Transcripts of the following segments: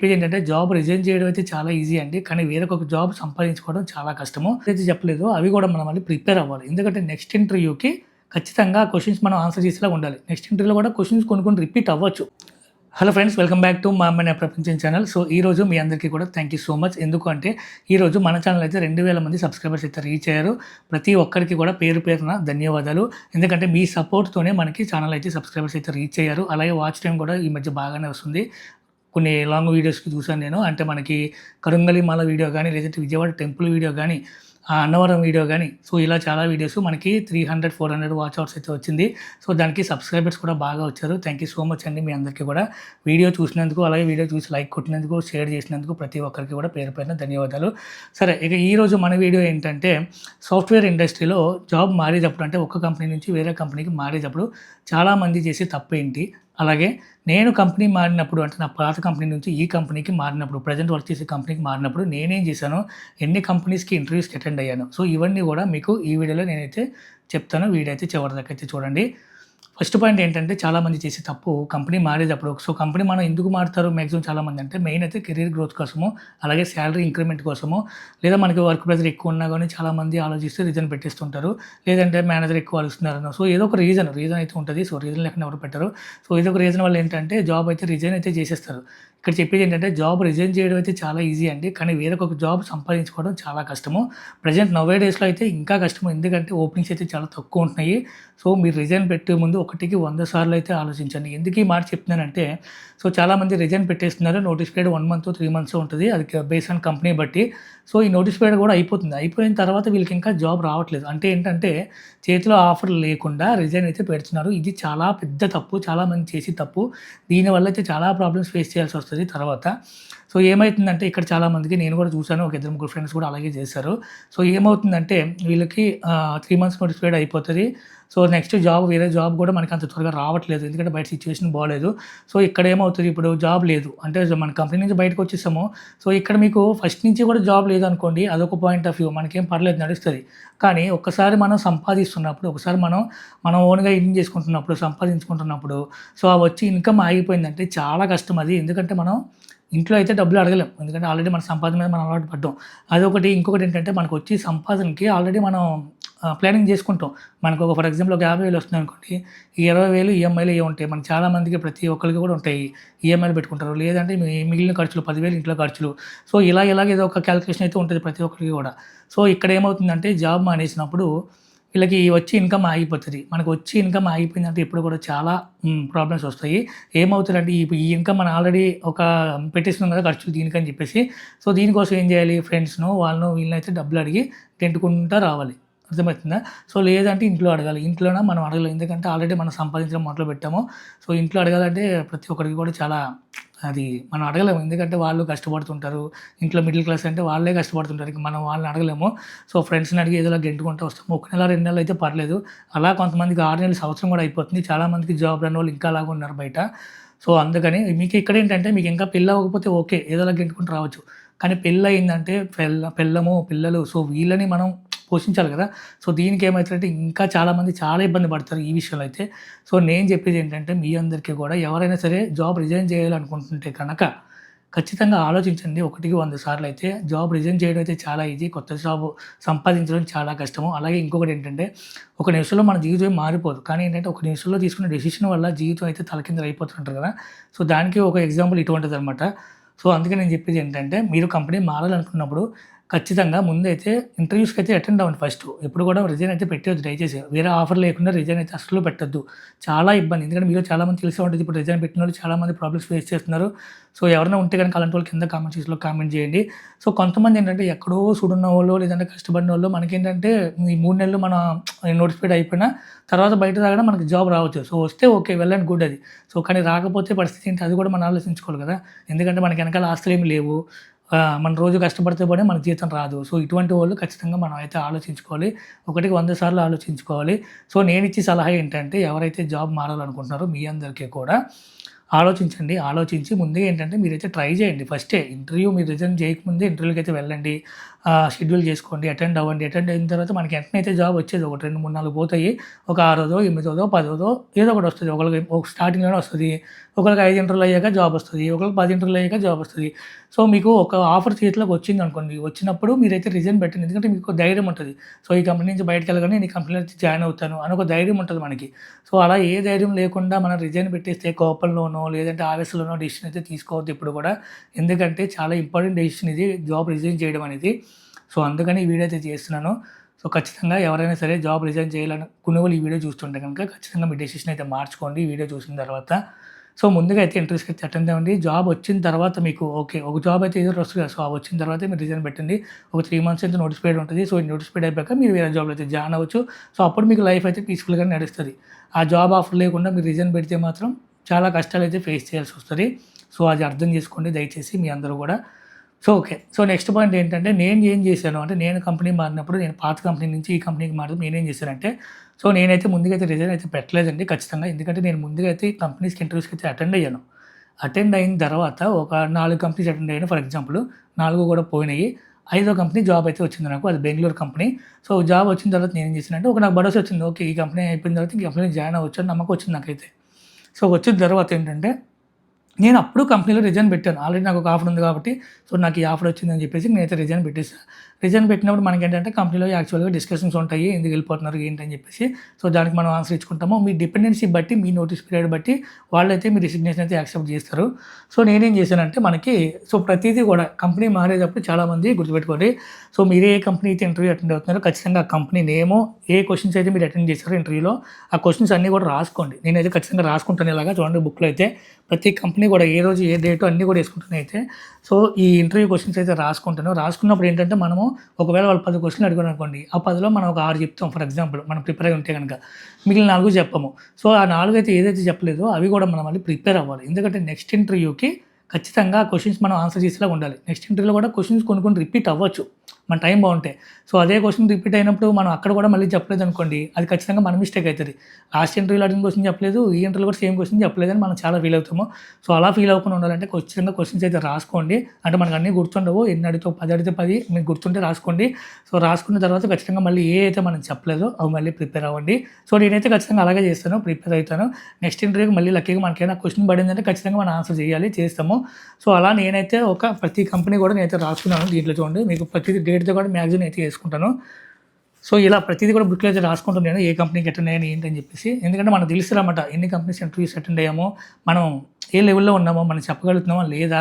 ఇప్పుడు ఏంటంటే job resign చేయడం అయితే చాలా ఈజీ అండి. కానీ వేరొక జాబ్ సంపాదించుకోవడం చాలా కష్టము. అయితే చెప్పలేదు. అవి కూడా మనం మళ్ళీ ప్రిపేర్ అవ్వాలి. ఎందుకంటే నెక్స్ట్ ఇంటర్వ్యూకి ఖచ్చితంగా క్వశ్చన్స్ మనం ఆన్సర్ చేసేలా ఉండాలి. నెక్స్ట్ ఇంటర్వ్యూలో కూడా క్వశ్చన్స్ కొన్ని కొన్ని రిపీట్ అవ్వచ్చు. Hello friends welcome back to మా అమ్మాయి ప్రపంచం ఛానల్ సో ఈ రోజు మీ అందరికీ కూడా థ్యాంక్ యూ సో మచ్ ఎందుకంటే ఈ రోజు మన ఛానల్ అయితే రెండు వేల మంది సబ్స్క్రైబర్స్ అయితే రీచ్ అయ్యారు. ప్రతి ఒక్కరికి కూడా పేరు పేరున ధన్యవాదాలు. ఎందుకంటే మీ సపోర్ట్తోనే మనకి ఛానల్ అయితే సబ్స్క్రైబర్స్ అయితే రీచ్ అయ్యారు. అలాగే వాచ్ టైం కూడా ఈ మధ్య బాగానే వస్తుంది. కొన్ని లాంగ్ వీడియోస్కి చూసాను నేను. అంటే మనకి కరుంగలి మాల వీడియో కానీ లేదంటే విజయవాడ టెంపుల్ వీడియో కానీ ఆ అన్నవరం వీడియో కానీ సో ఇలా చాలా వీడియోస్ మనకి three hundred four hundred watch hours అయితే వచ్చింది. సో దానికి సబ్స్క్రైబర్స్ కూడా బాగా వచ్చారు. థ్యాంక్ యూ సో మచ్ అండి మీ అందరికీ కూడా. వీడియో చూసినందుకు అలాగే వీడియో చూసి లైక్ కొట్టినందుకు షేర్ చేసినందుకు ప్రతి ఒక్కరికి కూడా పేరు పైన ధన్యవాదాలు. సరే ఇక ఈరోజు మన వీడియో ఏంటంటే సాఫ్ట్వేర్ ఇండస్ట్రీలో జాబ్ మారేటప్పుడు అంటే ఒక కంపెనీ నుంచి వేరే కంపెనీకి మారేటప్పుడు చాలామంది చేసే తప్పు ఏంటి? అలాగే నేను కంపెనీ మారినప్పుడు అంటే నా పాత కంపెనీ నుంచి ఈ కంపెనీకి మారినప్పుడు ప్రజెంట్ వర్క్ చేసే కంపెనీకి మారినప్పుడు నేనేం చేశాను ఎన్ని కంపెనీస్కి ఇంటర్వ్యూస్కి అటెండ్ అయ్యాను. సో ఇవన్నీ కూడా మీకు ఈ వీడియోలో నేనైతే చెప్తాను. వీడియో అయితే చివరి దాకా అయితే చూడండి. ఫస్ట్ పాయింట్ ఏంటంటే చాలామంది చేసే తప్పు కంపెనీ మారేటప్పుడు. సో కంపెనీ మనం ఎందుకు మారుతారు మ్యాక్సిమం చాలామంది అంటే మెయిన్ అయితే కెరీర్ గ్రోత్ కోసము అలాగే శాలరీ ఇంక్రిమెంట్ కోసము లేదా మనకి వర్క్ ప్రెజర్ ఎక్కువ ఉన్నా కానీ చాలామంది ఆలోచిస్తే రీజన్ పెట్టేస్తుంటారు. లేదంటే మేనేజర్ ఎక్కువ ఆలోచిస్తున్నారు సో ఏదో ఒక రీజన్ రీజన్ అయితే ఉంటుంది. సో రీజన్ లేకుండా ఎవరు పెట్టరు. సో ఏదో ఒక రీజన్ వల్ల ఏంటంటే జాబ్ అయితే రిజైన్ అయితే చేసేస్తారు. ఇక్కడ చెప్పేది ఏంటంటే జాబ్ రిజైన్ చేయడం అయితే చాలా ఈజీ అండి. కానీ వేరొక జాబ్ సంపాదించుకోవడం చాలా కష్టము. ప్రజెంట్ నవే డేస్లో అయితే ఇంకా కష్టము. ఎందుకంటే ఓపెనింగ్స్ అయితే చాలా తక్కువ ఉంటున్నాయి. సో మీరు రిజైన్ పెట్టే ముందు ఒకటికి వంద సార్లు అయితే ఆలోచించండి. ఎందుకు ఈ మాట చెప్తున్నానంటే సో చాలామంది రిజైన్ పెట్టేస్తున్నారు. Notice period one month three months ఉంటుంది. అది బేస్ ఆన్ కంపెనీ బట్టి. సో ఈ నోటీస్ పీరియడ్ కూడా అయిపోతుంది. అయిపోయిన తర్వాత వీళ్ళకి ఇంకా జాబ్ రావట్లేదు. అంటే ఏంటంటే చేతిలో ఆఫర్ లేకుండా రిజైన్ అయితే పెడుతున్నారు. ఇది చాలా పెద్ద తప్పు. చాలా మంది చేసి తప్పు. దీనివల్ల అయితే చాలా ప్రాబ్లమ్స్ ఫేస్ చేయాల్సి వస్తుంది. తర్వాత సో ఏమవుతుందంటే ఇక్కడ చాలామందికి నేను కూడా చూశాను ఒక ఇద్దరు ముగ్గురు ఫ్రెండ్స్ కూడా అలాగే చేశారు. సో ఏమవుతుందంటే వీళ్ళకి త్రీ మంత్స్ నోటిస్ పీరియడ్ అయిపోతుంది. సో నెక్స్ట్ జాబ్ వేరే జాబ్ కూడా మనకి అంత త్వరగా రావట్లేదు. ఎందుకంటే బయట సిచ్యువేషన్ బాగాలేదు సో ఇక్కడ ఏమవుతుంది ఇప్పుడు జాబ్ లేదు. అంటే మన కంపెనీ నుంచి బయటకు వచ్చేసాము. సో ఇక్కడ మీకు ఫస్ట్ నుంచి కూడా జాబ్ లేదు అనుకోండి అదొక పాయింట్ ఆఫ్ వ్యూ మనకేం పర్లేదు నడుస్తుంది. కానీ ఒక్కసారి మనం సంపాదిస్తున్నప్పుడు ఒకసారి మనం మనం ఓన్గా ఇన్ చేసుకుంటున్నప్పుడు సంపాదించుకుంటున్నప్పుడు సో ఆ వచ్చి ఇన్కమ్ ఆగిపోయిందంటే చాలా కష్టం అది. ఎందుకంటే మనం ఇంట్లో అయితే డబ్బులు అడగలేం. ఎందుకంటే ఆల్రెడీ మన సంపాదన మీద మనం అలవాటు పడ్డాం. అదొకటి ఇంకొకటి ఏంటంటే మనకు వచ్చి సంపాదనకి ఆల్రెడీ మనం ప్లానింగ్ చేసుకుంటాం. మనకు ఒక ఫర్ ఎగ్జాంపుల్ ఒక యాభై వేలు వస్తుంది అనుకోండి. ఈ ఇరవై వేలు ఈఎంఐలు ఏ ఉంటాయి? మనకి చాలామందికి ప్రతి ఒక్కరికి కూడా ఉంటాయి. ఈఎంఐలు పెట్టుకుంటారు. లేదంటే మీ- మిగిలిన ఖర్చులు పదివేలు ఇంట్లో ఖర్చులు. సో ఇలా ఇలాగ ఏదో ఒక క్యాలిక్యులేషన్ అయితే ఉంటుంది ప్రతి ఒక్కరికి కూడా. సో ఇక్కడ ఏమవుతుందంటే జాబ్ మానేసినప్పుడు వీళ్ళకి వచ్చి ఇన్కమ్ ఆగిపోతుంది. మనకు వచ్చి ఇన్కమ్ ఆగిపోయిందంటే ఇప్పుడు కూడా చాలా ప్రాబ్లమ్స్ వస్తాయి. ఏమవుతుందంటే ఈ ఈ ఇన్కమ్ మనం ఆల్రెడీ ఒక పెట్టేస్తున్నాం కదా ఖర్చులు దీనికని చెప్పేసి. సో దీనికోసం ఏం చేయాలి ఫ్రెండ్స్ను వాళ్ళను వీళ్ళనైతే డబ్బులు అడిగి తింటుకుంటూ రావాలి. అర్థమవుతుందా? సో లేదంటే ఇంట్లో అడగాలి. ఇంట్లోనే మనం అడగలేదు ఎందుకంటే ఆల్రెడీ మనం సంపాదించడం మొదలు పెట్టాము. సో ఇంట్లో అడగాలంటే ప్రతి ఒక్కరికి కూడా చాలా అది మనం అడగలేము. ఎందుకంటే వాళ్ళు కష్టపడుతుంటారు. ఇంట్లో మిడిల్ క్లాస్ అంటే వాళ్ళే కష్టపడుతుంటారు. మనం వాళ్ళని అడగలేము. సో ఫ్రెండ్స్ని అడిగి ఏదో గెంటుకుంటూ వస్తాము ఒక నెల రెండు నెలలు అయితే పర్లేదు. అలా కొంతమందికి ఆరు నెలలు సంవత్సరం కూడా అయిపోతుంది. చాలామందికి జాబ్ రాని వాళ్ళు ఇంకా అలాగే ఉన్నారు బయట. సో అందుకని మీకు ఇక్కడ ఏంటంటే మీకు ఇంకా పెళ్ళి అవ్వకపోతే ఓకే. ఏదోలా గెంటుకుంటూ రావచ్చు. కానీ పెళ్ళి అయిందంటే పెళ్ళ పెళ్ళము పిల్లలు. సో వీళ్ళని మనం పోషించాలి కదా. సో దీనికి ఏమవుతుందంటే ఇంకా చాలామంది చాలా ఇబ్బంది పడతారు ఈ విషయంలో అయితే. సో నేను చెప్పేది ఏంటంటే మీ అందరికీ కూడా ఎవరైనా సరే జాబ్ రిజైన్ చేయాలనుకుంటుంటే కనుక ఖచ్చితంగా ఆలోచించండి. ఒకటికి వంద సార్లు అయితే జాబ్ రిజైన్ చేయడం అయితే చాలా ఈజీ. కొత్త జాబ్ సంపాదించడం చాలా కష్టము. అలాగే ఇంకొకటి ఏంటంటే ఒక నిమిషంలో మన జీవితం మారిపోదు. కానీ ఏంటంటే ఒక నిమిషంలో తీసుకున్న డెసిషన్ వల్ల జీవితం అయితే తలకిందలు అయిపోతుంటారు కదా. సో దానికి ఒక ఎగ్జాంపుల్ ఇటువంటిది అనమాట సో అందుకే నేను చెప్పేది ఏంటంటే మీరు కంపెనీ మారాలనుకున్నప్పుడు ఖచ్చితంగా ముందైతే ఇంటర్వ్యూస్కి అయితే అటెండ్ అవ్వండి ఫస్ట్ ఎప్పుడు కూడా రిజైన్ అయితే పెట్టవద్దు దయచేసి వేరే ఆఫర్ లేకుండా రిజైన్ అయితే అసలు పెట్టద్దు. చాలా ఇబ్బంది. ఎందుకంటే మీరు చాలా మంది తెలిసే ఉంటుంది. ఇప్పుడు రిజైన్ పెట్టిన వాళ్ళు చాలామంది ప్రాబ్లమ్స్ ఫేస్ చేస్తున్నారు. సో ఎవరైనా ఉంటే కనుక అలాంటి వాళ్ళు కింద కామెంట్ సెక్షన్లో కామెంట్ చేయండి. సో కొంతమంది ఏంటంటే ఎక్కడో చూడున్న వాళ్ళు లేదంటే కష్టపడిన వాళ్ళు మనకేంటంటే ఈ మూడు నెలలు మన నోటిఫైడ్ అయిపోయినా తర్వాత బయట రాగానే మనకి జాబ్ రావచ్చు. సో వస్తే ఓకే వెళ్ళండి గుడ్ అది. సో కానీ రాకపోతే పరిస్థితి ఏంటి? అది కూడా మనం ఆలోచించుకోవాలి కదా. ఎందుకంటే మనకి వెనకాల ఆస్తులు ఏమి లేవు. మన రోజు కష్టపడితే పడే మన జీతం రాదు. సో ఇటువంటి వాళ్ళు ఖచ్చితంగా మనం అయితే ఆలోచించుకోవాలి. ఒకటికి వంద సార్లు ఆలోచించుకోవాలి. సో నేను ఇచ్చే సలహా ఏంటంటే ఎవరైతే జాబ్ మారాలనుకుంటున్నారో మీ అందరికీ కూడా ఆలోచించండి. ఆలోచించి ముందే ఏంటంటే మీరైతే ట్రై చేయండి. ఫస్టే ఇంటర్వ్యూ మీరు రిజైన్ చేయకముందే ఇంటర్వ్యూకి అయితే వెళ్ళండి. షెడ్యూల్ చేసుకోండి అటెండ్ అవ్వండి. అటెండ్ అయిన తర్వాత మనకి వెంటనైతే జాబ్ వచ్చేది ఒకటి రెండు మూడు నాలుగు పోతాయి ఒక ఆరోదో ఎనిమిదోదో పదోదో ఏదో ఒకటి వస్తుంది. ఒకరికి ఒక స్టార్టింగ్లోనే వస్తుంది. ఒకరికి ఐదు ఇంటర్లు అయ్యాక జాబ్ వస్తుంది. ఒకరికి పది ఇంటర్లు అయ్యాక జాబ్ వస్తుంది. సో మీకు ఒక ఆఫర్ చేతిలోకి వచ్చింది అనుకోండి. వచ్చినప్పుడు మీరైతే రిజైన్ పెట్టండి. ఎందుకంటే మీకు ధైర్యం ఉంటుంది. సో ఈ కంపెనీ నుంచి బయటకు వెళ్ళగానే నేను ఈ కంపెనీలో జాయిన్ అవుతాను అని ఒక ధైర్యం ఉంటుంది మనకి. సో అలా ఏ ధైర్యం లేకుండా మనం రిజైన్ పెట్టేస్తే కోపంలోనో లేదంటే ఆవేశంలోనో డిసిషన్ అయితే తీసుకోవద్దు ఇప్పుడు కూడా. ఎందుకంటే చాలా ఇంపార్టెంట్ డెసిషన్ ఇది. జాబ్ రిజైన్ చేయడం అనేది. సో అందుకని ఈ వీడియో అయితే చేస్తున్నాను. సో ఖచ్చితంగా ఎవరైనా సరే జాబ్ రిజైన్ చేయాలనుకునే వాళ్ళు ఈ వీడియో చూస్తుంటే కనుక ఖచ్చితంగా మీ డెసిషన్ అయితే మార్చుకోండి ఈ వీడియో చూసిన తర్వాత. సో ముందుగా అయితే ఇంట్రెస్ట్ అయితే అటెండ్ అవ్వండి. జాబ్ వచ్చిన తర్వాత మీకు ఓకే ఒక జాబ్ అయితే ఏదో వస్తుంది కదా సో ఆ వచ్చిన తర్వాత మీరు రిజైన్ పెట్టండి. ఒక త్రీ మంత్స్ అయితే నోటీస్ పీరియడ్ ఉంటుంది. సో నోటీస్ పీరియడ్ అయిపోయాక మీరు వేరే జాబ్లో అయితే జాయిన్ అవ్వచ్చు. సో అప్పుడు మీకు లైఫ్ అయితే పీస్ఫుల్గా నడుస్తుంది. ఆ జాబ్ ఆఫర్ లేకుండా మీరు రిజైన్ పెడితే మాత్రం చాలా కష్టాలు అయితే ఫేస్ చేయాల్సి వస్తుంది. సో అది అర్థం చేసుకోండి. దయచేసి మీ అందరూ కూడా so okay so next point ఏంటంటే నేను ఏం చేశాను? అంటే నేను కంపెనీ మారినప్పుడు నేను పాత కంపెనీ నుంచి ఈ కంపెనీకి మారినప్పుడు నేనేం చేశానంటే సో నేనైతే ముందుగా అయితే రిజైన్ అయితే పెట్టలేదండి ఖచ్చితంగా. ఎందుకంటే నేను ముందుగా అయితే కంపెనీస్కి ఇంటర్వ్యూస్కి అయితే అటెండ్ అయ్యాను. అటెండ్ అయిన తర్వాత ఒక నాలుగు కంపెనీస్ అటెండ్ అయ్యాను ఫర్ ఎగ్జాంపుల్ నాలుగు కూడా పోయినాయి. ఐదో కంపెనీ జాబ్ అయితే వచ్చింది నాకు. అది బెంగళూరు కంపెనీ సో జాబ్ వచ్చిన తర్వాత నేను ఏం చేశానంటే ఒక నాకు భరోసా వచ్చింది. ఓకే ఈ కంపెనీ అయిపోయిన తర్వాత ఈ కంపెనీ జాయిన్ అవ్వచ్చు అని నమ్మకం వచ్చింది నాకైతే. సో వచ్చిన తర్వాత ఏంటంటే నేను అప్పుడు కంపెనీలో రిజైన్ పెట్టాను. ఆల్రెడీ నాకు ఒక ఆఫర్ ఉంది కాబట్టి సో నాకు ఈ ఆఫర్ వచ్చిందని చెప్పేసి నేనైతే రిజైన్ పెట్టేసాను రిజైన్ పెట్టినప్పుడు మనకి ఏంటంటే కంపెనీలో యాక్చువల్గా డిస్కషన్స్ ఉంటాయి ఎందుకు వెళ్ళిపోతున్నారు ఏంటి అని చెప్పేసి. సో దానికి మనం ఆన్సర్ ఇచ్చుకుంటాము. మీ డిపెండెన్సీ బట్టి మీ నోటీస్ పీరియడ్ బట్టి వాళ్ళైతే మీ రిసిగ్నేషన్ అయితే యాక్సెప్ట్ చేస్తారు. సో నేనేం చేశానంటే మనకి సో ప్రతిదీ కూడా కంపెనీ మారేటప్పుడు చాలామంది గుర్తుపెట్టుకోండి. సో మీరు ఏ కంపెనీ అయితే ఇంటర్వ్యూ అటెండ్ అవుతున్నారో ఖచ్చితంగా ఆ కంపెనీ నేమో ఏ క్వశ్చన్స్ అయితే మీరు అటెండ్ చేస్తారో ఇంటర్వ్యూలో ఆ క్వశ్చన్స్ అన్నీ కూడా రాసుకోండి. నేనైతే ఖచ్చితంగా రాసుకుంటాను ఇలాగా. చూడండి బుక్లో అయితే ప్రతి కంపెనీ కూడా ఏ రోజు ఏ డేటు అన్నీ కూడా వేసుకుంటున్నాయి అయితే. సో ఈ ఇంటర్వ్యూ క్వశ్చన్స్ అయితే రాసుకుంటాను రాసుకున్నప్పుడు ఏంటంటే మనము ఒకవేళ వాళ్ళు పది క్వశ్చన్లు అడిగారు అనుకోండి ఆ పదిలో మనం ఒక ఆరు చెప్తాం. ఫర్ ఎగ్జాంపుల్ మనం ప్రిపేర్ అయి ఉంటే కనుక మిగిలిన నాలుగు చెప్పము. సో ఆ నాలుగు అయితే ఏదైతే చెప్పలేదో అవి కూడా మనం మళ్ళీ ప్రిపేర్ అవ్వాలి. ఎందుకంటే నెక్స్ట్ ఇంటర్వ్యూకి ఖచ్చితంగా క్వశ్చన్స్ మనం ఆన్సర్ చేసేలా ఉండాలి. నెక్స్ట్ ఇంటర్వ్యూలో కూడా క్వశ్చన్స్ కొన్ని కొన్ని రిపీట్ అవ్వచ్చు. మన టైం బాగుంటే. సో అదే క్వశ్చన్ రిపీట్ అయినప్పుడు మనం అక్కడ కూడా మళ్ళీ చెప్పలేదు అనుకోండి. అది ఖచ్చితంగా మన మిస్టేక్ అవుతుంది. లాస్ట్ ఇంటర్వ్యూలో అడిగిన క్వశ్చన్ చెప్పలేదు. ఈ ఇంటర్వ్యూలో కూడా సేమ్ క్వశ్చన్ చెప్పలేదని మనం చాలా ఫీల్ అవుతాము. సో అలా ఫీల్ అవ్వకుండా ఉండాలంటే ఖచ్చితంగా క్వశ్చన్స్ అయితే రాసుకోండి. అంటే మనకు అన్నీ గుర్తుండవు. ఎన్ని అడిగితే పది అడిగితే పది మీకు గుర్తుంటే రాసుకోండి. సో రాసుకున్న తర్వాత ఖచ్చితంగా మళ్ళీ ఏ అయితే మనం చెప్పలేదో అవి మళ్ళీ ప్రిపేర్ అవ్వండి. సో నేనైతే ఖచ్చితంగా అలాగే చేస్తాను. ప్రిపేర్ అవుతాను. నెక్స్ట్ ఇంటర్వ్యూకి మళ్ళీ లక్కీగా మనకైనా క్వశ్చన్ పడిందంటే ఖచ్చితంగా మనం ఆన్సర్ చేయాలి చేస్తాము. సో అలా నేనైతే ఒక ప్రతి కంపెనీ కూడా నేనైతే రాసుకున్నాను దీంట్లో చూడండి. మీకు ప్రతి డేట్ డేట్తో కూడా మ్యాగజైన్ అయితే వేసుకుంటాను సో ఇలా ప్రతిదీ కూడా బుక్లో అయితే రాసుకుంటున్నాను ఏ కంపెనీకి అటెండ్ అయ్యాను ఏంటని చెప్పేసి. ఎందుకంటే మనకు తెలుస్తుందన్నమాట ఎన్ని కంపెనీస్ ఇంటర్వ్యూస్ అటెండ్ అయ్యామో మనం ఏ లెవెల్లో ఉన్నామో మనం చెప్పగలుగుతున్నామా లేదా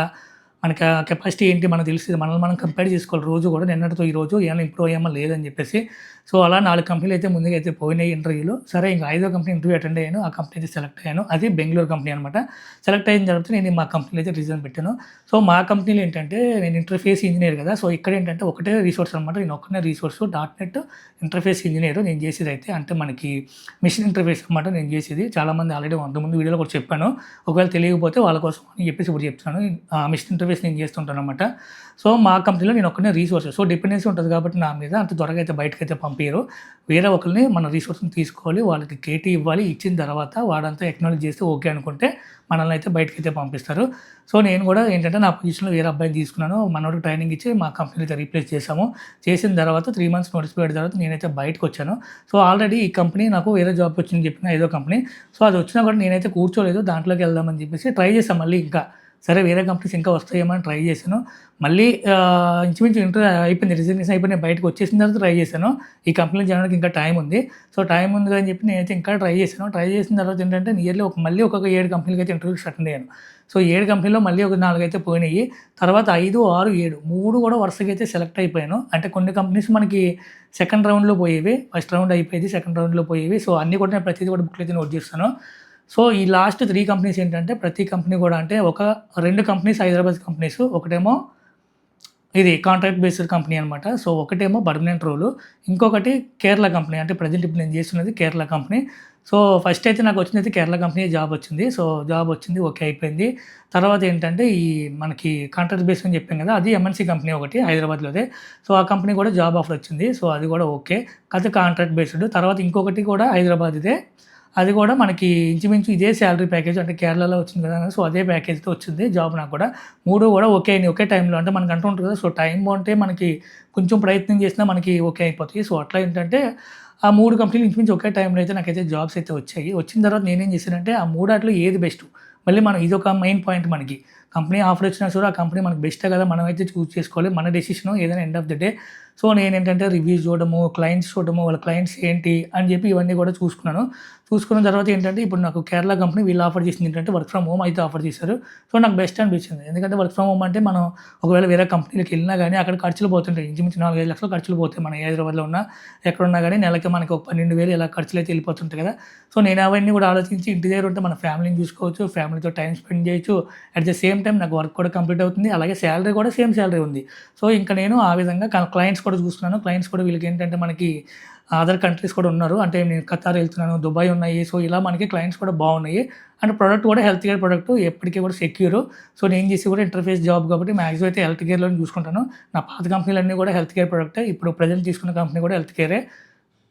మనకి కెపాసిటీ ఏంటి మనకు తెలిసింది మనల్ని మనం కంపేర్ చేసుకోవాలి. రోజు కూడా నిన్నటితో ఈ రోజు ఏమైనా ఇంప్రూవ్ అయ్యామా లేదని చెప్పేసి. సో అలా నాలుగు కంపెనీలు అయితే ముందుగా అయితే పోయినాయి ఇంటర్వ్యూలో. సరే ఇంకా ఐదో కంపెనీ ఇంటర్వ్యూ అటెండ్ అయ్యాను. ఆ కంపెనీ అయితే సెలెక్ట్ అయ్యాను. అది బెంగళూరు కంపెనీ అనమాట సెలెక్ట్ అయిన తర్వాత నేను మా కంపెనీలో అయితే రిజైన్ పెట్టాను. సో మా కంపెనీలో ఏంటంటే నేను ఇంటర్ఫేస్ ఇంజనీర్ కదా. సో ఇక్కడ ఏంటంటే ఒకటే రీసోర్స్ అనమాట నేను ఒక్కనే resource dot net interface engineer నేను చేసేది అయితే. అంటే మనకి మిషన్ ఇంటర్ఫేస్ అనమాట నేను చేసేది. చాలామంది ఆల్రెడీ అంతకుముందు వీడియోలో కూడా చెప్పాను. ఒకవేళ తెలియకపోతే వాళ్ళ కోసం అని చెప్పేసి ఇప్పుడు చెప్తున్నాను. మిషన్ ఇంటర్ఫేస్ నేను చేస్తుంటాను అనమాట సో మా కంపెనీలో నేను ఒక్కనే రీసోర్స్ సో డిపెండెన్సీ ఉంటుంది కాబట్టి నా మీద అంత త్వరగా అయితే బయటకు అయితే పంపించరు వేరే ఒకరిని మన రీసోర్స్ని తీసుకోవాలి వాళ్ళకి కేటీ ఇవ్వాలి ఇచ్చిన తర్వాత వాడంతా ఎక్నాలజీ చేస్తే ఓకే అనుకుంటే మనల్ని అయితే బయటకి అయితే పంపిస్తారు. సో నేను కూడా ఏంటంటే నా పొజిషన్లో వేరే అబ్బాయిని తీసుకున్నాను. మనోడు ట్రైనింగ్ ఇచ్చి మా కంపెనీ అయితే రీప్లేస్ చేశాము. చేసిన తర్వాత త్రీ మంత్స్ నోటీస్ పీరియడ్ తర్వాత నేనైతే బయటకు వచ్చాను. సో ఆల్రెడీ ఈ కంపెనీ నాకు వేరే జాబ్ వచ్చింది చెప్పిన ఏదో కంపెనీ సో అది వచ్చినా కూడా నేనైతే కూర్చోలేదు. దాంట్లోకి వెళ్దామని చెప్పేసి ట్రై చేశాను మళ్ళీ ఇంకా. సరే వేరే కంపెనీస్ ఇంకా వస్తాయేమో అని ట్రై చేశాను. మళ్ళీ ఇంచుమించు ఇంటర్ అయిపోయింది రిజిగ్నేషన్ అయిపోయి నేను బయటకు వచ్చేసిన తర్వాత ట్రై చేశాను. ఈ కంపెనీలో చేయడానికి ఇంకా టైం ఉంది. సో టైం ఉంది అని చెప్పి నేనైతే ఇంకా ట్రై చేశాను. ట్రై చేసిన తర్వాత ఏంటంటే నియర్లీ ఒక మళ్ళీ ఒక ఏడు కంపెనీలకి అయితే ఇంటర్వ్యూస్ అటెండ్ అయ్యాను. సో ఏడు కంపెనీలో మళ్ళీ ఒక నాలుగు అయితే పోయినాయి. తర్వాత ఐదు ఆరు ఏడు మూడు కూడా వరుసగా అయితే సెలెక్ట్ అయిపోయాను. అంటే కొన్ని కంపెనీస్ మనకి సెకండ్ రౌండ్లో పోయేవి ఫస్ట్ రౌండ్ అయిపోయేది సెకండ్ రౌండ్లో పోయేవి. సో అన్నీ కూడా నేను ప్రతిదీ కూడా బుక్లో అయితే నోట్ చేస్తాను. సో ఈ లాస్ట్ త్రీ కంపెనీస్ ఏంటంటే ప్రతి కంపెనీ కూడా అంటే ఒక రెండు కంపెనీస్ హైదరాబాద్ కంపెనీస్. ఒకటేమో ఇది కాంట్రాక్ట్ బేస్డ్ కంపెనీ అనమాట సో ఒకటేమో పర్మనెంట్ రోల్ ఇంకొకటి కేరళ కంపెనీ. అంటే ప్రజెంట్ ఇప్పుడు నేను చేస్తున్నది కేరళ కంపెనీ. సో ఫస్ట్ అయితే నాకు వచ్చింది అయితే కేరళ కంపెనీ జాబ్ వచ్చింది. సో జాబ్ వచ్చింది ఓకే అయిపోయింది. తర్వాత ఏంటంటే ఈ మనకి కాంట్రాక్ట్ బేస్ అని చెప్పాం కదా అది ఎంఎన్సీ కంపెనీ ఒకటి హైదరాబాద్లోదే. సో ఆ కంపెనీ కూడా జాబ్ ఆఫర్ వచ్చింది. సో అది కూడా ఓకే. కాకపోతే కాంట్రాక్ట్ బేస్డ్ తర్వాత ఇంకొకటి కూడా హైదరాబాద్ ఇదే అది కూడా మనకి ఇంచుమించు ఇదే శాలరీ ప్యాకేజ్ అంటే కేరళలో వచ్చింది కదా సో అదే ప్యాకేజ్తో వచ్చింది జాబ్ నాకు కూడా. మూడు కూడా ఓకే అయింది ఒకే టైంలో అంటే మనకు అంటూ ఉంటుంది కదా సో టైం బాగుంటే మనకి కొంచెం ప్రయత్నం చేసినా మనకి ఓకే అయిపోతుంది సో అట్లా ఏంటంటే ఆ మూడు కంపెనీలు ఇంచుమించు ఒకే టైంలో అయితే నాకైతే జాబ్స్ అయితే వచ్చాయి. వచ్చిన తర్వాత నేనేం చేశానంటే ఆ మూడాట్లో ఏది బెస్ట్ మళ్ళీ మనం ఇది ఒక మెయిన్ పాయింట్ మనకి. కంపెనీ ఆఫర్ వచ్చినా సరే ఆ కంపెనీ మనకి బెస్ట్ కదా మనం అయితే చూస్ చేసుకోవాలి. మన డెసిషన్ ఏదైనా end of the day so నేను ఏంటంటే రివ్యూస్ చూడడము క్లయింట్స్ చూడడము వాళ్ళ క్లయింట్స్ ఏంటి అని చెప్పి ఇవన్నీ కూడా చూసుకున్నాను. చూసుకున్న తర్వాత ఏంటంటే ఇప్పుడు నాకు కేరళ కంపెనీ వీళ్ళు ఆఫర్ చేసింది ఏంటంటే వర్క్ ఫ్రమ్ హోమ్ అయితే ఆఫర్ చేశారు. సో నాకు బెస్ట్ అనిపించింది. ఎందుకంటే వర్క్ ఫ్రమ్ హోమ్ అంటే మనం ఒకవేళ వేరే కంపెనీకి వెళ్ళినా కానీ అక్కడ ఖర్చులు పోతుంటాయి. ఇంచుమించు నాలుగు ఐదు లక్షలు ఖర్చులు పోతాయి మన హైదరాబాద్లో ఉన్నా ఎక్కడున్నా కానీ నెలకి మనకి ఒక పన్నెండు వేలు ఇలా ఖర్చులు అయితే వెళ్ళిపోతుంటాయి కదా. సో నేను అవన్నీ కూడా ఆలోచించి ఇంటి దగ్గర ఉంటే మన ఫ్యామిలీని చూసుకోవచ్చు ఫ్యామిలీతో టైం స్పెండ్ చేయొచ్చు. అట్ ద సేమ్ టైం నాకు వర్క్ కూడా కంప్లీట్ అవుతుంది. అలాగే శాలరీ కూడా సేమ్ శాలరీ ఉంది. సో ఇంకా నేను ఆ విధంగా క్లయింట్స్ కూడా చూస్తున్నాను. క్లయింట్స్ కూడా వీళ్ళకి ఏంటంటే మనకి అదర్ కంట్రీస్ కూడా ఉన్నారు. అంటే నేను ఖతార్ వెళ్తున్నాను దుబాయ్ ఉన్నాయి. సో ఇలా మనకి క్లయింట్స్ కూడా బాగున్నాయి. అండ్ ప్రోడక్ట్ కూడా హెల్త్ కేర్ ప్రోడక్ట్ ఎప్పటికీ కూడా సెక్యూర్ సో నేను చేసి కూడా ఇంటర్ఫేస్ జాబ్ కాబట్టి మ్యాక్సిమం అయితే హెల్త్ కేర్లో చూసుకుంటాను. నా పాత కంపెనీలన్నీ కూడా హెల్త్ కేర్ ప్రోడక్టే ఇప్పుడు ప్రజెంట్ తీసుకున్న కంపెనీ కూడా health care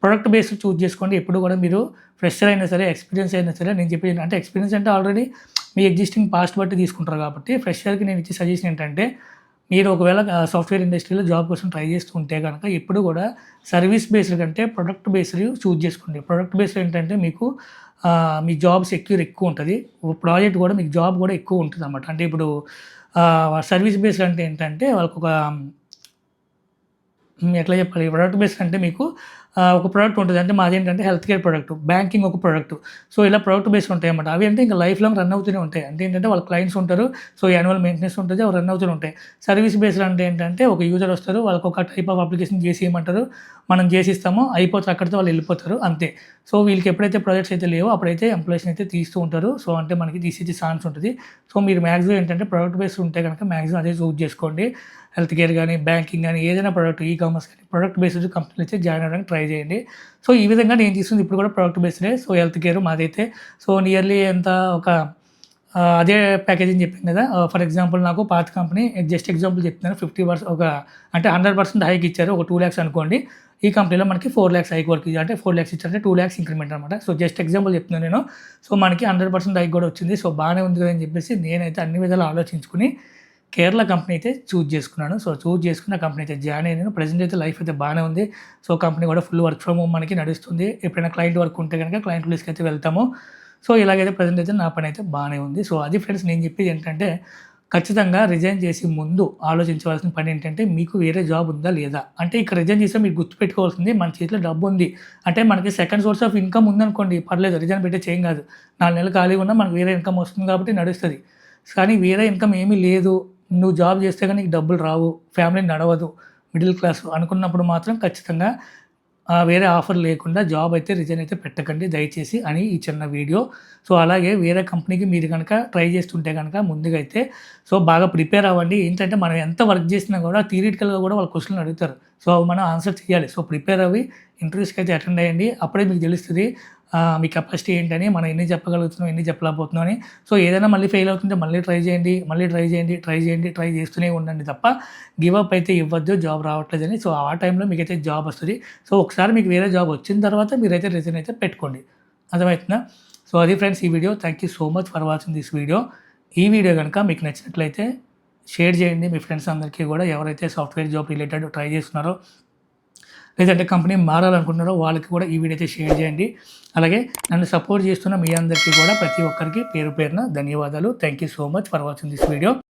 product based choose చేసుకోండి. ఎప్పుడు కూడా మీరు ఫ్రెషర్ అయినా సరే ఎక్స్పీరియన్స్ అయినా సరే నేను చెప్పేది అంటే ఎక్స్పీరియన్స్ అంటే ఆల్రెడీ మీ ఎగ్జిస్టింగ్ పాస్ట్ బట్టి తీసుకుంటారు కాబట్టి ఫ్రెషర్కి నేను ఇచ్చే సజెషన్ ఏంటంటే మీరు ఒకవేళ సాఫ్ట్వేర్ ఇండస్ట్రీలో జాబ్ కోసం ట్రై చేస్తూ ఉంటే కనుక ఎప్పుడు కూడా సర్వీస్ బేస్డ్ కంటే ప్రొడక్ట్ బేస్డ్ చూజ్ చేసుకోండి. ప్రొడక్ట్ బేస్డ్ ఏంటంటే మీకు మీ జాబ్ సెక్యూర్ ఎక్కువ ఉంటుంది. ప్రాజెక్ట్ కూడా మీకు జాబ్ కూడా ఎక్కువ ఉంటుంది అనమాట అంటే ఇప్పుడు సర్వీస్ బేస్డ్ అంటే ఏంటంటే వాళ్ళకు ఒక ఎట్లా చెప్పాలి? ప్రొడక్ట్ బేస్డ్ అంటే మీకు ఒక ప్రోడక్ట్ ఉంటుంది. అంటే మాది ఏంటంటే హెల్త్ కేర్ ప్రోడక్ట్ బ్యాంకింగ్ ఒక ప్రోడక్ట్ సో ఇలా ప్రోడక్ట్ బేస్ ఉంటాయి అన్నమాట అవి అంటే ఇంకా లైఫ్ లాంగ్ రన్ అవుతూనే ఉంటాయి. అంటే ఏంటంటే వాళ్ళ క్లయింట్స్ ఉంటారు. సో యాన్యువల్ మెయింటెనెన్స్ ఉంటుంది. అవి రన్ అవుతూనే ఉంటాయి. సర్వీస్ బేస్డ్ అంటే ఏంటంటే ఒక యూజర్ వస్తారు. వాళ్ళకి ఒక టైప్ ఆఫ్ అప్లికేషన్ చేసి ఇవ్వమంటారు మనం చేసి ఇస్తామో అయిపోతారు అక్కడితో వాళ్ళు వెళ్ళిపోతారు. అంతే. సో వీళ్ళకి ఎప్పుడైతే ప్రాజెక్ట్స్ అయితే లేవో అప్పుడైతే ఎంప్లాయీస్ని అయితే తీస్తూ ఉంటారు. సో అంటే మనకి తీసేది ఛాన్స్ ఉంటుంది. సో మీరు మ్యాక్సిమం ఏంటంటే ప్రోడక్ట్ బేస్డ్ ఉంటే కనుక మ్యాక్సిమం అదే చూజ్ చేసుకోండి. హెల్త్ కేర్ కానీ బ్యాంకింగ్ కానీ ఏదైనా ప్రోడక్ట్ ఈ కామర్స్ కానీ ప్రోడక్ట్ బేస్డ్ కంపెనీలు అయితే జాయిన్ అవ్వడానికి ట్రై చేయండి. సో ఈ విధంగా నేను తీసుకుంది ఇప్పుడు కూడా ప్రోడక్ట్ బేస్డే సో హెల్త్ కేర్ మాదైతే. సో నియర్లీ ఎంత ఒక అదే ప్యాకేజింగ్ చెప్పింది కదా. ఫర్ ఎగ్జాంపుల్ నాకు పాత కంపెనీ జస్ట్ ఎగ్జాంపుల్ చెప్తున్నాను. ఫిఫ్టీ పర్సెంట్ ఒక అంటే హండ్రెడ్ పర్సెంట్ హైక్ ఇచ్చారు. ఒక టూ ల్యాక్స్ అనుకోండి. ఈ కంపెనీలో మనకి ఫోర్ ల్యాక్స్ హైక్ వర్క్ అంటే ఫోర్ ల్యాక్స్ ఇచ్చారంటే టూ ల్యాక్స్ ఇంక్రిమెంట్ అనమాట సో జస్ట్ ఎగ్జాంపుల్ చెప్తున్నాను నేను. సో మనకి హండ్రెడ్ పర్సెంట్ హైక్ కూడా వచ్చింది. సో బాగానే ఉంది కదా అని చెప్పేసి నేనైతే అన్ని విధాలు ఆలోచించుకుని కేరళ కంపెనీ అయితే చూజ్ చేసుకున్నాను. సో చూజ్ చేసుకున్న కంపెనీ అయితే జాయిన్ అయ్యాను. ప్రజెంట్ అయితే లైఫ్ అయితే బాగానే ఉంది. సో కంపెనీ కూడా ఫుల్ వర్క్ ఫ్రమ్ హోమ్ మనకి నడుస్తుంది. ఎప్పుడైనా క్లయింట్ వర్క్ ఉంటే కనుక క్లయింట్ ప్లేస్కి అయితే వెళ్తాము. సో ఇలాగైతే ప్రజెంట్ అయితే నా పని అయితే బాగానే ఉంది. సో అది ఫ్రెండ్స్ నేను చెప్పేది ఏంటంటే ఖచ్చితంగా రిజైన్ చేసి ముందు ఆలోచించవలసిన పని ఏంటంటే మీకు వేరే జాబ్ ఉందా లేదా? అంటే ఇక్కడ రిజైన్ చేస్తే మీరు గుర్తుపెట్టుకోవాల్సింది మన చేతిలో డబ్బు ఉంది. అంటే మనకి సెకండ్ సోర్స్ ఆఫ్ ఇన్కమ్ ఉందనుకోండి పర్లేదు రిజైన్ పెట్టే చేయం కాదు. నాలుగు నెలలు ఖాళీగా ఉన్నా మనకు వేరే ఇన్కమ్ వస్తుంది కాబట్టి నడుస్తుంది. కానీ వేరే ఇన్కమ్ ఏమీ లేదు. నువ్వు జాబ్ చేస్తే కానీ నీకు డబ్బులు రావు ఫ్యామిలీ నడవదు మిడిల్ క్లాస్ అనుకున్నప్పుడు మాత్రం ఖచ్చితంగా వేరే ఆఫర్ లేకుండా జాబ్ అయితే రిజైన్ అయితే పెట్టకండి దయచేసి అని ఈ చిన్న వీడియో. సో అలాగే వేరే కంపెనీకి మీరు కనుక ట్రై చేస్తుంటే కనుక ముందుగా అయితే సో బాగా ప్రిపేర్ అవ్వండి. ఏంటంటే మనం ఎంత వర్క్ చేసినా కూడా థియరిటికల్గా కూడా వాళ్ళు క్వశ్చన్లు అడుగుతారు. సో అవి మనం ఆన్సర్ చేయాలి. సో ప్రిపేర్ అవ్వి ఇంటర్వ్యూస్కి అయితే అటెండ్ అయ్యండి. అప్పుడే మీకు తెలుస్తుంది మీ కెపాసిటీ ఏంటని మనం ఎన్ని చెప్పగలుగుతున్నాం ఎన్ని చెప్పలేకపోతున్నాం అని. సో ఏదైనా మళ్ళీ ఫెయిల్ అవుతుంటే మళ్ళీ ట్రై చేయండి మళ్ళీ ట్రై చేయండి ట్రై చేయండి ట్రై చేస్తూనే ఉండండి తప్ప గివ్ అప్ అయితే ఇవ్వద్దు జాబ్ రావట్లేదని. సో ఆ టైంలో మీకైతే జాబ్ వస్తుంది. సో ఒకసారి మీకు వేరే జాబ్ వచ్చిన తర్వాత మీరైతే రిజైన్ అయితే పెట్టుకోండి. అర్థమవుతుందా? సో అది ఫ్రెండ్స్ ఈ video thank you so much for watching this video ఈ వీడియో కనుక మీకు నచ్చినట్లయితే షేర్ చేయండి. మీ ఫ్రెండ్స్ అందరికీ కూడా ఎవరైతే సాఫ్ట్వేర్ జాబ్ రిలేటెడ్ ట్రై చేస్తున్నారో లేదంటే కంపెనీ మారాలనుకుంటున్నారో వాళ్ళకి కూడా ఈ వీడియో అయితే షేర్ చేయండి. అలాగే నన్ను సపోర్ట్ చేస్తున్న మీ అందరికీ కూడా ప్రతి ఒక్కరికి పేరు పేరున ధన్యవాదాలు. Thank you so much for watching this video